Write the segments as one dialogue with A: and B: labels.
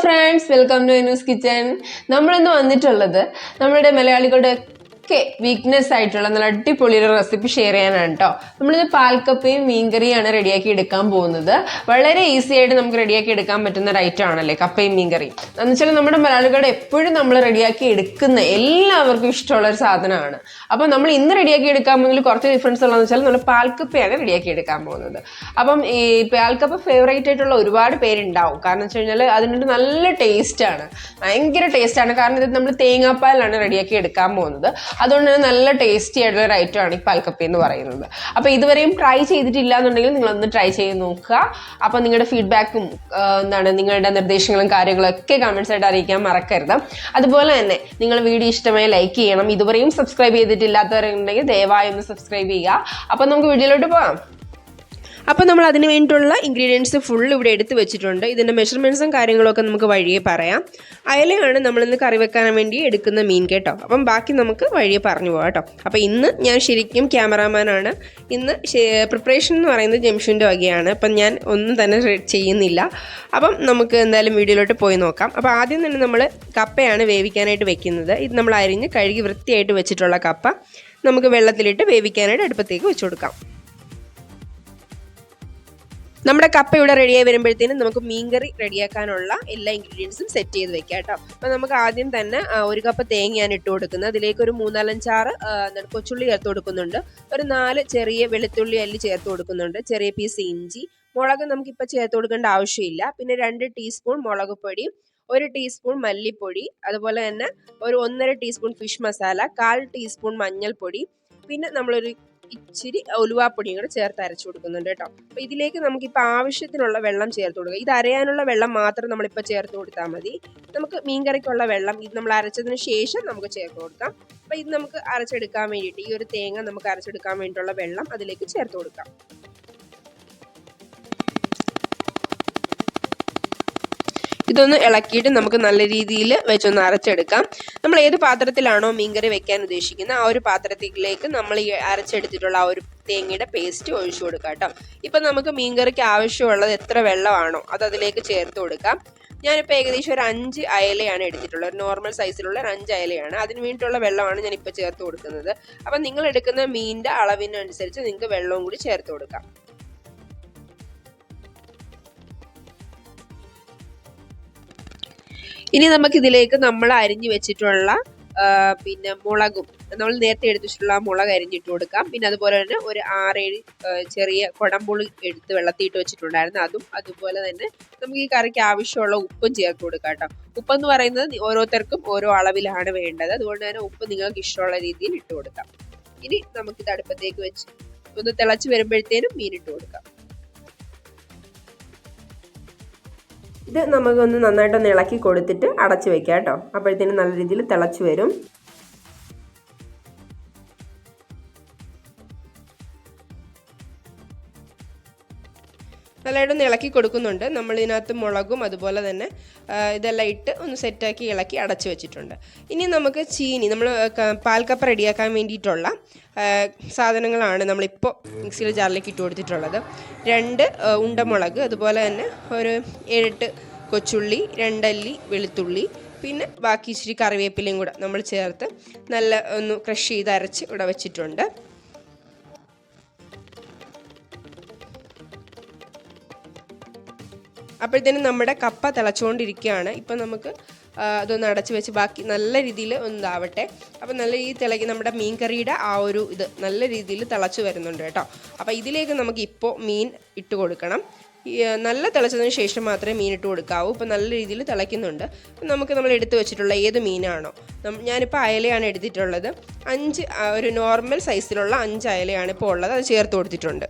A: Friends welcome to News Kitchen നമ്മളിന്ന് വന്നിട്ടുള്ളത് നമ്മുടെ മലയാളികളുടെ ഒക്കെ വീക്ക്നെസ് ആയിട്ടുള്ള നല്ല അടിപൊളി ഒരു റെസിപ്പി ഷെയർ ചെയ്യാനാണ് കേട്ടോ നമ്മളിത് പാൽക്കപ്പയും മീൻകറിയാണ് റെഡിയാക്കി എടുക്കാൻ പോകുന്നത്. വളരെ ഈസി ആയിട്ട് നമുക്ക് റെഡിയാക്കി എടുക്കാൻ പറ്റുന്ന ഒരു ആണല്ലേ കപ്പയും മീൻകറിയും എന്ന് വെച്ചാൽ നമ്മുടെ മലയാളികളുടെ എപ്പോഴും നമ്മൾ റെഡിയാക്കി എടുക്കുന്ന എല്ലാവർക്കും ഇഷ്ടമുള്ള ഒരു സാധനമാണ്. അപ്പം നമ്മൾ ഇന്ന് റെഡിയാക്കി എടുക്കാൻ പോകുന്നതിൽ കുറച്ച് ഡിഫറൻസ് ഉള്ളതെന്ന് വെച്ചാൽ നമ്മൾ പാൽക്കപ്പയാണ് റെഡിയാക്കി എടുക്കാൻ പോകുന്നത്. അപ്പം ഈ പാൽക്കപ്പ ഫേവറേറ്റ് ആയിട്ടുള്ള ഒരുപാട് പേരുണ്ടാവും. കാരണം വെച്ച് കഴിഞ്ഞാൽ അതിനൊരു നല്ല ടേസ്റ്റ് ആണ്. ഭയങ്കര ടേസ്റ്റ് ആണ്. കാരണം ഇത് നമ്മൾ തേങ്ങാപ്പാലാണ് റെഡിയാക്കി എടുക്കാൻ പോകുന്നത്. അതുകൊണ്ട് തന്നെ നല്ല ടേസ്റ്റി ആയിട്ടുള്ള ഒരു ഐറ്റം ആണ് ഈ പാൽക്കപ്പി എന്ന് പറയുന്നത്. അപ്പോൾ ഇതുവരെയും ട്രൈ ചെയ്തിട്ടില്ല എന്നുണ്ടെങ്കിൽ നിങ്ങളൊന്ന് ട്രൈ ചെയ്ത് നോക്കുക. അപ്പോൾ നിങ്ങളുടെ ഫീഡ്ബാക്കും എന്താണ് നിങ്ങളുടെ നിർദ്ദേശങ്ങളും കാര്യങ്ങളും ഒക്കെ കമൻസ് ആയിട്ട് അറിയിക്കാൻ മറക്കരുത്. അതുപോലെ തന്നെ നിങ്ങൾ വീഡിയോ ഇഷ്ടമായി ലൈക്ക് ചെയ്യണം. ഇതുവരെയും സബ്സ്ക്രൈബ് ചെയ്തിട്ടില്ലാത്തവരുണ്ടെങ്കിൽ ദയവായി ഒന്ന് സബ്സ്ക്രൈബ് ചെയ്യുക. അപ്പോൾ നമുക്ക് വീഡിയോയിലോട്ട് പോകാം. അപ്പോൾ നമ്മൾ അതിന് വേണ്ടിയിട്ടുള്ള ഇൻഗ്രീഡിയൻസ് ഫുൾ ഇവിടെ എടുത്ത് വെച്ചിട്ടുണ്ട്. ഇതിന്റെ മെഷർമെന്റ്സും കാര്യങ്ങളൊക്കെ നമുക്ക് വഴിയെ പറയാം. അയലയാണ് നമ്മളിന്ന് കറി വെക്കാൻ വേണ്ടി എടുക്കുന്ന മീൻ കേട്ടോ. അപ്പം ബാക്കി നമുക്ക് വഴിയെ പറഞ്ഞു പോകാം കേട്ടോ. അപ്പോൾ ഇന്ന് ഞാൻ ശരിക്കും ക്യാമറാമാനാണ് ഇന്ന് പ്രിപ്പറേഷൻ എന്ന് പറയുന്നത് ജംഷുവിന്റെ വകയാണ്. അപ്പം ഞാൻ ഒന്നും തന്നെ ചെയ്യുന്നില്ല. അപ്പം നമുക്ക് എന്തായാലും വീഡിയോയിലോട്ട് പോയി നോക്കാം. അപ്പോൾ ആദ്യം തന്നെ നമ്മൾ കപ്പയാണ് വേവിക്കാനായിട്ട് വെക്കുന്നത്. ഇത് നമ്മൾ അരിഞ്ഞ് കഴുകി വൃത്തിയായിട്ട് വെച്ചിട്ടുള്ള കപ്പ നമുക്ക് വെള്ളത്തിലിട്ട് വേവിക്കാനായിട്ട് അടുപ്പത്തേക്ക് വെച്ചു കൊടുക്കാം. നമ്മുടെ കപ്പ ഇവിടെ റെഡിയായി വരുമ്പോഴത്തേനും നമുക്ക് മീൻകറി റെഡിയാക്കാനുള്ള എല്ലാ ഇൻഗ്രീഡിയൻസും സെറ്റ് ചെയ്ത് വെക്കാം കേട്ടോ. അപ്പോൾ നമുക്ക് ആദ്യം തന്നെ ഒരു കപ്പ് തേങ്ങയാണ് ഇട്ട് കൊടുക്കുന്നത് അതിലേക്ക് ഒരു മൂന്നാലഞ്ചാറ് കൊച്ചുള്ളി ചേർത്ത് കൊടുക്കുന്നുണ്ട്. ഒരു നാല് ചെറിയ വെളുത്തുള്ളി അല്ലി ചേർത്ത് കൊടുക്കുന്നുണ്ട്. ചെറിയ പീസ് ഇഞ്ചി. മുളക് നമുക്കിപ്പോൾ ചേർത്ത് കൊടുക്കേണ്ട ആവശ്യമില്ല. പിന്നെ രണ്ട് ടീസ്പൂൺ മുളക് പൊടി ഒരു ടീസ്പൂൺ മല്ലിപ്പൊടി അതുപോലെ തന്നെ ഒരു ഒന്നര ടീസ്പൂൺ ഫിഷ് മസാല കാൽ ടീസ്പൂൺ മഞ്ഞൾപ്പൊടി. പിന്നെ നമ്മളൊരു ഇച്ചിരി ഉലുവാപ്പൊടിയും കൂടെ ചേർത്ത് അരച്ചു കൊടുക്കുന്നുണ്ട് കേട്ടോ. അപ്പോൾ ഇതിലേക്ക് നമുക്കിപ്പോൾ ആവശ്യത്തിനുള്ള വെള്ളം ചേർത്ത് കൊടുക്കുക ഇത് അരയാനുള്ള വെള്ളം മാത്രം നമ്മളിപ്പോൾ ചേർത്ത് കൊടുത്താൽ മതി. നമുക്ക് മീൻകറിക്കുള്ള വെള്ളം ഇത് നമ്മൾ അരച്ചതിന് ശേഷം നമുക്ക് ചേർത്ത് കൊടുക്കാം. അപ്പൊ ഇത് നമുക്ക് അരച്ചെടുക്കാൻ വേണ്ടിയിട്ട് ഈ ഒരു തേങ്ങ നമുക്ക് അരച്ചെടുക്കാൻ വേണ്ടിയിട്ടുള്ള വെള്ളം അതിലേക്ക് ചേർത്ത് കൊടുക്കാം. ഇതൊന്ന് ഇളക്കിയിട്ട് നമുക്ക് നല്ല രീതിയിൽ വെച്ചൊന്ന് അരച്ചെടുക്കാം. നമ്മൾ ഏത് പാത്രത്തിലാണോ മീൻകറി വെക്കാൻ ഉദ്ദേശിക്കുന്നത് ആ ഒരു പാത്രത്തിലേക്ക് നമ്മൾ ഈ അരച്ചെടുത്തിട്ടുള്ള ആ ഒരു തേങ്ങയുടെ പേസ്റ്റ് ഒഴിച്ചു കൊടുക്കാം കേട്ടോ. ഇപ്പം നമുക്ക് മീൻകറിക്ക് ആവശ്യമുള്ളത് എത്ര വെള്ളമാണോ അത് അതിലേക്ക് ചേർത്ത് കൊടുക്കാം. ഞാനിപ്പോൾ ഏകദേശം ഒരു അഞ്ച് അയലയാണ് എടുത്തിട്ടുള്ളത്. ഒരു നോർമൽ സൈസിലുള്ള ഒരു അഞ്ച് അയലയാണ്. അതിന് വേണ്ടിയിട്ടുള്ള വെള്ളമാണ് ഞാൻ ഇപ്പോൾ ചേർത്ത് കൊടുക്കുന്നത്. അപ്പം നിങ്ങൾ എടുക്കുന്ന മീനിന്റെ അളവിനനുസരിച്ച് നിങ്ങൾക്ക് വെള്ളവും കൂടി ചേർത്ത് കൊടുക്കാം. ഇനി നമുക്ക് ഇതിലേക്ക് നമ്മൾ അരിഞ്ഞു വെച്ചിട്ടുള്ള പിന്നെ മുളകും നമ്മൾ നേരത്തെ എടുത്തിട്ടുള്ള വെച്ചിട്ടുള്ള മുളക് അരിഞ്ഞിട്ട് കൊടുക്കാം. പിന്നെ അതുപോലെ തന്നെ ഒരു ആറേഴ് ചെറിയ കുടംപുളി എടുത്ത് വെള്ളത്തിയിട്ട് വെച്ചിട്ടുണ്ടായിരുന്നു. അതും അതുപോലെ തന്നെ നമുക്ക് ഈ കറിക്ക് ആവശ്യമുള്ള ഉപ്പും ചേർത്ത് കൊടുക്കാം കേട്ടോ. ഉപ്പെന്ന് പറയുന്നത് ഓരോരുത്തർക്കും ഓരോ അളവിലാണ് വേണ്ടത്. അതുകൊണ്ട് തന്നെ ഉപ്പ് നിങ്ങൾക്ക് ഇഷ്ടമുള്ള രീതിയിൽ ഇട്ട് കൊടുക്കാം. ഇനി നമുക്കിത് അടുപ്പത്തേക്ക് വെച്ച് ഒന്ന് തിളച്ച് വരുമ്പോഴത്തേനും മീൻ ഇട്ട് കൊടുക്കാം. ഇത് നമുക്കൊന്ന് നന്നായിട്ടൊന്ന് ഇളക്കി കൊടുത്തിട്ട് അടച്ചു വെക്കാം കേട്ടോ. അപ്പോഴത്തേനും നല്ല രീതിയിൽ തിളച്ച് വരും. നല്ലതായിട്ടൊന്ന് ഇളക്കി കൊടുക്കുന്നുണ്ട്. നമ്മൾ ഇതിനകത്ത് മുളകും അതുപോലെ തന്നെ ഇതെല്ലാം ഇട്ട് ഒന്ന് സെറ്റാക്കി ഇളക്കി അടച്ചു വെച്ചിട്ടുണ്ട്. ഇനി നമുക്ക് ചീനി നമ്മൾ പാൽക്കപ്പ റെഡിയാക്കാൻ വേണ്ടിയിട്ടുള്ള സാധനങ്ങളാണ് നമ്മളിപ്പോൾ മിക്സിയിൽ ജാറിലേക്ക് ഇട്ട് കൊടുത്തിട്ടുള്ളത്. രണ്ട് ഉണ്ടമുളക് അതുപോലെ തന്നെ ഒരു ഏഴെട്ട് കൊച്ചുള്ളി രണ്ടല്ലി വെളുത്തുള്ളി പിന്നെ ബാക്കി ഇച്ചിരി കറിവേപ്പിലയും കൂടെ നമ്മൾ ചേർത്ത് നല്ല ഒന്ന് ക്രഷ് ചെയ്ത് അരച്ച് ഇവിടെ വെച്ചിട്ടുണ്ട്. അപ്പോഴത്തേനും നമ്മുടെ കപ്പ തിളച്ചുകൊണ്ടിരിക്കുകയാണ്. ഇപ്പം നമുക്ക് അതൊന്ന് അടച്ച് വെച്ച് ബാക്കി നല്ല രീതിയിൽ ഒന്നാവട്ടെ. അപ്പം നല്ല രീതിയിൽ തിളക്കി നമ്മുടെ മീൻ കറിയുടെ ആ ഒരു ഇത് നല്ല രീതിയിൽ തിളച്ച് വരുന്നുണ്ട് കേട്ടോ. അപ്പോൾ ഇതിലേക്ക് നമുക്ക് ഇപ്പോൾ മീൻ ഇട്ട് കൊടുക്കണം. നല്ല തിളച്ചതിന് ശേഷം മാത്രമേ മീൻ ഇട്ട് കൊടുക്കാവൂ. ഇപ്പോൾ നല്ല രീതിയിൽ തിളയ്ക്കുന്നുണ്ട്. അപ്പം നമുക്ക് നമ്മൾ എടുത്തു വെച്ചിട്ടുള്ള ഏത് മീനാണോ. ഞാനിപ്പോൾ അയലയാണ് എടുത്തിട്ടുള്ളത്. അഞ്ച് ഒരു നോർമൽ സൈസിലുള്ള അഞ്ച് അയലയാണ് ഇപ്പോൾ ഉള്ളത്. അത് ചേർത്ത് കൊടുത്തിട്ടുണ്ട്.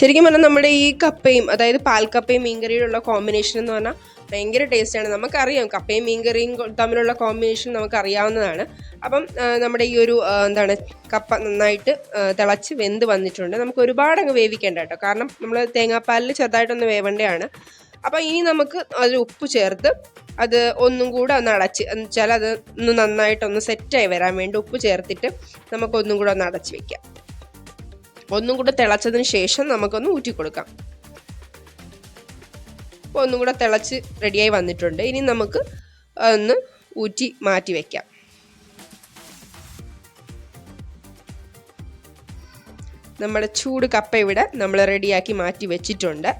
A: ശരിക്കും പറഞ്ഞാൽ നമ്മുടെ ഈ കപ്പയും അതായത് പാൽക്കപ്പയും മീൻകറിയിലുള്ള കോമ്പിനേഷൻ എന്ന് പറഞ്ഞാൽ ഭയങ്കര ടേസ്റ്റാണ് നമുക്കറിയാം കപ്പയും മീൻകറിയും തമ്മിലുള്ള കോമ്പിനേഷൻ നമുക്കറിയാവുന്നതാണ്. അപ്പം ആ, നമ്മുടെ ഈ ഒരു എന്താണ് കപ്പ നന്നായിട്ട് തിളച്ച് വെന്ത് വന്നിട്ടുണ്ട്. നമുക്ക് ഒരുപാട് അങ്ങ് വേവിക്കേണ്ട കേട്ടോ. കാരണം നമ്മൾ തേങ്ങാപ്പാലിൽ ചെറുതായിട്ടൊന്ന് വേവേണ്ടതാണ് അപ്പം ഇനി നമുക്ക് അതിൽ ഉപ്പ് ചേർത്ത് അത് ഒന്നും കൂടെ ഒന്ന് അടച്ച് എന്ന് വെച്ചാൽ അത് ഒന്ന് നന്നായിട്ടൊന്ന് സെറ്റായി വരാൻ വേണ്ടി ഉപ്പ് ചേർത്തിട്ട് നമുക്കൊന്നും കൂടെ ഒന്ന് അടച്ച് വെക്കാം. ഒന്നും കൂടെ തിളച്ചതിന് ശേഷം നമുക്കൊന്ന് ഊറ്റി കൊടുക്കാം. അപ്പോൾ ഒന്നും കൂടെ തിളച്ച് റെഡിയായി വന്നിട്ടുണ്ട്. ഇനി നമുക്ക് ഒന്ന് ഊറ്റി മാറ്റി വയ്ക്കാം നമ്മുടെ ചൂട് കപ്പ ഇവിടെ നമ്മൾ റെഡിയാക്കി മാറ്റി വെച്ചിട്ടുണ്ട്.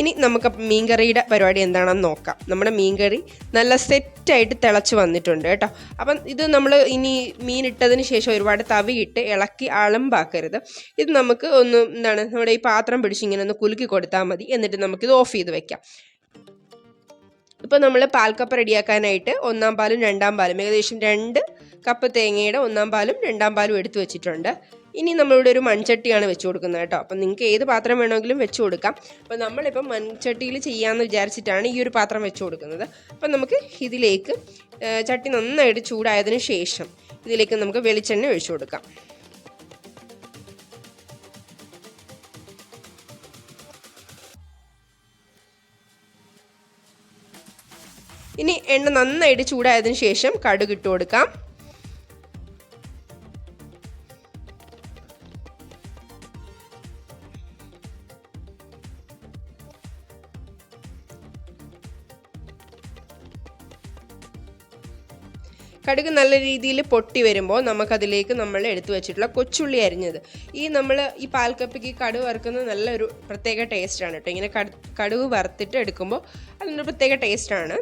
A: ഇനി നമുക്ക് മീൻകറിയുടെ പരിപാടി എന്താണെന്ന് നോക്കാം. നമ്മുടെ മീൻകറി നല്ല സെറ്റായിട്ട് തിളച്ച് വന്നിട്ടുണ്ട് കേട്ടോ. അപ്പം ഇത് നമ്മൾ ഇനി മീൻ ഇട്ടതിന് ശേഷം ഒരുപാട് തവിയിട്ട് ഇളക്കി അളമ്പാക്കരുത്. ഇത് നമുക്ക് ഒന്ന് എന്താണ് നമ്മുടെ ഈ പാത്രം പിടിച്ച് ഇങ്ങനെ ഒന്ന് കുലുക്കി കൊടുത്താൽ മതി. എന്നിട്ട് നമുക്കിത് ഓഫ് ചെയ്ത് വെക്കാം. ഇപ്പോൾ നമ്മൾ പാൽക്കപ്പ് റെഡിയാക്കാനായിട്ട് ഒന്നാം പാലും രണ്ടാം പാലും ഏകദേശം രണ്ട് കപ്പ് തേങ്ങയുടെ ഒന്നാം പാലും രണ്ടാം പാലും എടുത്തു വെച്ചിട്ടുണ്ട്. ഇനി നമ്മളിവിടെ ഒരു മൺചട്ടിയാണ് വെച്ച് കൊടുക്കുന്നത് കേട്ടോ. അപ്പം നിങ്ങൾക്ക് ഏത് പാത്രം വേണമെങ്കിലും വെച്ച് കൊടുക്കാം. അപ്പോൾ നമ്മളിപ്പം മൺചട്ടിയിൽ ചെയ്യാമെന്ന് വിചാരിച്ചിട്ടാണ് ഈ ഒരു പാത്രം വെച്ച് കൊടുക്കുന്നത്. അപ്പം നമുക്ക് ഇതിലേക്ക് ചട്ടി നന്നായിട്ട് ചൂടായതിനു ശേഷം ഇതിലേക്ക് നമുക്ക് വെളിച്ചെണ്ണ ഒഴിച്ചു കൊടുക്കാം. ഇനി എണ്ണ നന്നായിട്ട് ചൂടായതിനു ശേഷം കടുക് ഇട്ട് കൊടുക്കാം. കടുക് നല്ല രീതിയിൽ പൊട്ടി വരുമ്പോൾ നമുക്കതിലേക്ക് നമ്മൾ എടുത്തു വെച്ചിട്ടുള്ള കൊച്ചുള്ളി അരിഞ്ഞത്. ഈ നമ്മൾ ഈ പാൽക്കപ്പയ്ക്ക് കടുക് വറുക്കുന്നത് നല്ലൊരു പ്രത്യേക ടേസ്റ്റാണ് കേട്ടോ. ഇങ്ങനെ കടു കടുക് വറുത്തിട്ട് എടുക്കുമ്പോൾ അതിനൊരു പ്രത്യേക ടേസ്റ്റാണ്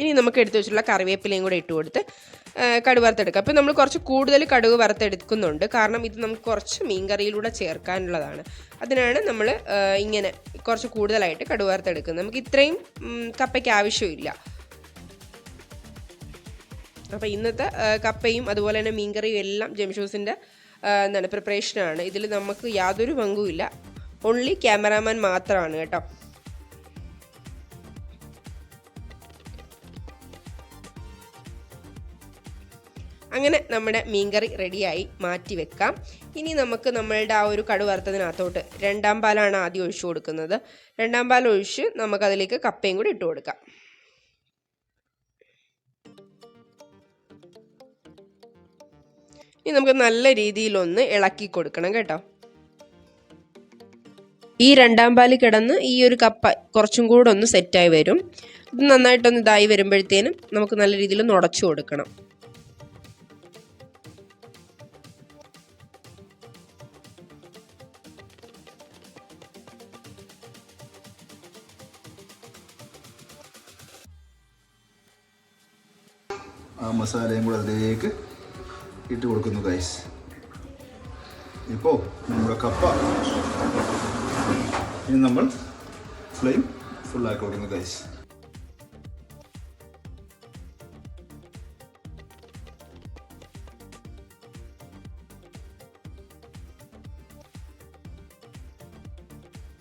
A: ഇനി നമുക്ക് എടുത്തു വെച്ചിട്ടുള്ള കറിവേപ്പിലയും കൂടെ ഇട്ട് കൊടുത്ത് കടുക് വറുത്തെടുക്കുക അപ്പോൾ നമ്മൾ കുറച്ച് കൂടുതൽ കടുക് വറുത്തെടുക്കുന്നുണ്ട്. കാരണം ഇത് നമുക്ക് കുറച്ച് മീൻ മീൻകറിയിലൂടെ ചേർക്കാനുള്ളതാണ്. അതിനാണ് നമ്മൾ ഇങ്ങനെ കുറച്ച് കൂടുതലായിട്ട് കടുക് വറുത്തെടുക്കുന്നത്. നമുക്ക് ഇത്രയും കപ്പയ്ക്ക് ആവശ്യമില്ല. അപ്പോൾ ഇന്നത്തെ കപ്പയും അതുപോലെ തന്നെ മീൻകറിയും എല്ലാം ജംഷൂസിന്റെ എന്താണ് പ്രിപ്പറേഷനാണ് ഇതിൽ നമുക്ക് യാതൊരു പങ്കുമില്ല ഓൺലി ക്യാമറാമാൻ മാത്രമാണ് കേട്ടോ. അങ്ങനെ നമ്മുടെ മീൻകറി റെഡിയായി മാറ്റി വെക്കാം. ഇനി നമുക്ക് നമ്മളുടെ ആ ഒരു കടു വറുത്തതിനകത്തോട്ട് രണ്ടാം പാലാണ് ആദ്യം ഒഴിച്ചു കൊടുക്കുന്നത്. രണ്ടാം പാൽ ഒഴിച്ച് നമുക്കതിലേക്ക് കപ്പയും കൂടി ഇട്ട് കൊടുക്കാം. ഇനി നമുക്ക് നല്ല രീതിയിലൊന്ന് ഇളക്കി കൊടുക്കണം കേട്ടോ. ഈ രണ്ടാം പാൽ കിടന്ന് ഈ ഒരു കപ്പ കുറച്ചും കൂടെ ഒന്ന് സെറ്റായി വരും. ഇത് നന്നായിട്ടൊന്ന് ഇതായി വരുമ്പോഴത്തേനും നമുക്ക് നല്ല രീതിയിൽ ഒന്ന് ഉടച്ചു കൊടുക്കണം.
B: മസാലയും കൂടെ അതിലേക്ക് ഇട്ട് കൊടുക്കുന്നു ഗൈസ് ഇപ്പോൾ നമ്മുടെ കപ്പ ഇനി നമ്മൾ ഫ്ലെയിം ഫുള്ളാക്കി കൊടുക്കുന്നു ഗൈസ്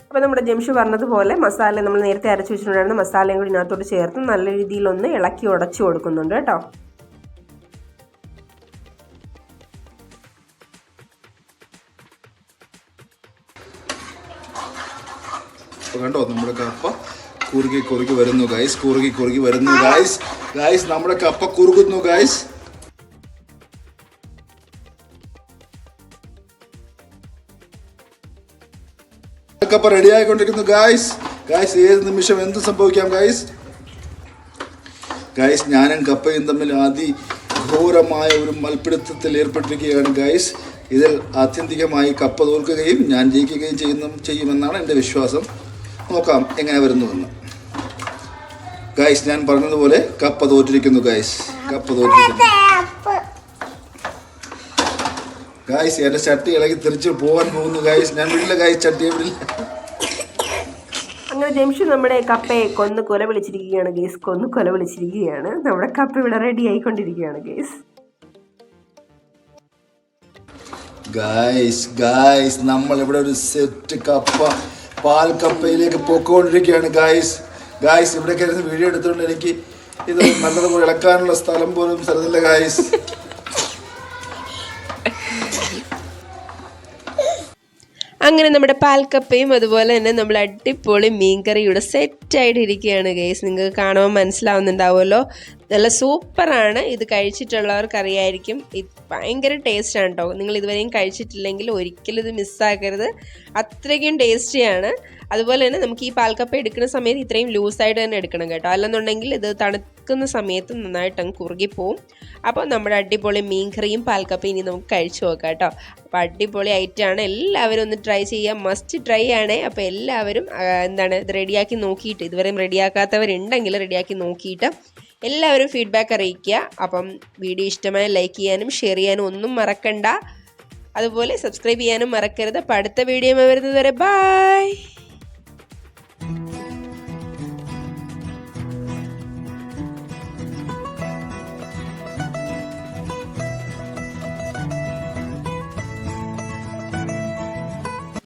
A: അപ്പോൾ നമ്മുടെ ജംഷു പറഞ്ഞതുപോലെ മസാല നമ്മൾ നേരത്തെ അരച്ച് വെച്ചിട്ടുണ്ടായിരുന്ന മസാലയും കൂടി ഇതിനകത്തോട്ട് ചേർത്ത് നല്ല രീതിയിലൊന്ന് ഇളക്കി ഉടച്ചു കൊടുക്കുന്നുണ്ട് കേട്ടോ.
B: കണ്ടോ? നമ്മുടെ കപ്പ കുറുകി കുറുകി വരുന്നു ഗൈസ് കുറുകി കുറുകി വരുന്നു ഗൈസ് ഗൈസ് നമ്മുടെ കപ്പ കുറുകുന്നു ഗൈസ് കപ്പ റെഡി ആയിക്കൊണ്ടിരിക്കുന്നു ഗൈസ് ഗൈസ് ഏത് നിമിഷം എന്ത് സംഭവിക്കാം ഗൈസ് ഗൈസ് ഞാനും കപ്പയും തമ്മിൽ അതി ഘോരമായ ഒരു മൽപ്പിടുത്തത്തിൽ ഏർപ്പെട്ടിരിക്കുകയാണ് ഗൈസ് ഇതിൽ ആത്യന്തികമായി കപ്പ തോൽക്കുകയും ഞാൻ ജയിക്കുകയും ചെയ്യുന്ന ചെയ്യുമെന്നാണ് എന്റെ വിശ്വാസം. നോക്കാം എങ്ങനെ വരുന്നുവെന്ന്. ഗൈസ് ഞാൻ പറഞ്ഞതുപോലെ കപ്പ തോറ്റിരിക്കുന്നു ഗൈസ് കപ്പ തോറ്റിരിക്കുന്നു. ഗൈസ് എന്റെ ചട്ടി ഇളകി തിരിച്ച് പോകാൻ പോകുന്നു ഗൈസ് ഞാൻ വിടില്ല ഗൈസ് ചട്ടി വിടില്ല.
A: അങ്ങനെ ജംഷു നമ്മുടെ കപ്പയെ കൊന്ന് കൊല വിളിച്ചിരിക്കുകയാണ് ഗേസ് കൊന്ന് കൊല വിളിച്ചിരിക്കുകയാണ്. നമ്മുടെ കപ്പ ഇവിടെ റെഡി ആയിക്കൊണ്ടിരിക്കുകയാണ് ഗേസ്
B: ഗായ്സ് ഗായ്സ് നമ്മൾ ഇവിടെ ഒരു സെറ്റ് കപ്പ. പാൽ കപ്പയിലേക്ക് പൊക്കോണ്ടിരിക്കുകയാണ്. ഗായ്സ് ഗായ്സ് ഇവിടെ കയറി വീഡിയോ എടുത്തുകൊണ്ട് എനിക്ക് ഇത് നല്ലതുപോലെ ഇളക്കാനുള്ള സ്ഥലം പോലും സ്ഥലത്തില്ല ഗായ്സ്
A: അങ്ങനെ നമ്മുടെ പാൽക്കപ്പയും അതുപോലെ തന്നെ നമ്മൾ അടിപൊളി മീൻകറിയുടെ സെറ്റ് സെറ്റായിട്ട് ഇരിക്കുകയാണ് ഗേസ് നിങ്ങൾക്ക് കാണുമ്പോൾ മനസ്സിലാവുന്നുണ്ടാവുമല്ലോ. നല്ല സൂപ്പറാണ്. ഇത് കഴിച്ചിട്ടുള്ളവർക്ക് അറിയായിരിക്കും ഇത് ഭയങ്കര ടേസ്റ്റാണ് കേട്ടോ നിങ്ങൾ ഇതുവരെയും കഴിച്ചിട്ടില്ലെങ്കിൽ ഒരിക്കലും ഇത് മിസ്സാക്കരുത് അത്രയ്ക്കും ടേസ്റ്റിയാണ്. അതുപോലെ തന്നെ നമുക്ക് ഈ പാൽക്കപ്പ എടുക്കുന്ന സമയത്ത് ഇത്രയും ലൂസായിട്ട് തന്നെ എടുക്കണം കേട്ടോ. അല്ലെന്നുണ്ടെങ്കിൽ ഇത് തണുക്കുന്ന സമയത്ത് നന്നായിട്ട് അങ്ങ് കുറുകിപ്പോവും അപ്പോൾ നമ്മുടെ അടിപൊളി മീൻകറിയും പാൽക്കപ്പയും ഇനി നമുക്ക് കഴിച്ചു നോക്കാം കേട്ടോ. അപ്പോൾ അടിപൊളി ഐറ്റമാണ്. എല്ലാവരും ഒന്ന് ട്രൈ ചെയ്യുക. മസ്റ്റ് ട്രൈ ആണ്. അപ്പോൾ എല്ലാവരും എന്താണ് ഇത് റെഡിയാക്കി നോക്കിയിട്ട് ഇതുവരെയും റെഡിയാക്കാത്തവരുണ്ടെങ്കിൽ റെഡിയാക്കി നോക്കിയിട്ട് എല്ലാവരും ഫീഡ്ബാക്ക് അറിയിക്കുക. അപ്പം വീഡിയോ ഇഷ്ടമായ ലൈക്ക് ചെയ്യാനും ഷെയർ ചെയ്യാനും ഒന്നും മറക്കണ്ട. അതുപോലെ സബ്സ്ക്രൈബ് ചെയ്യാനും മറക്കരുത്. അപ്പോൾ അടുത്ത വീഡിയോ വരുന്നത് വരെ ബൈ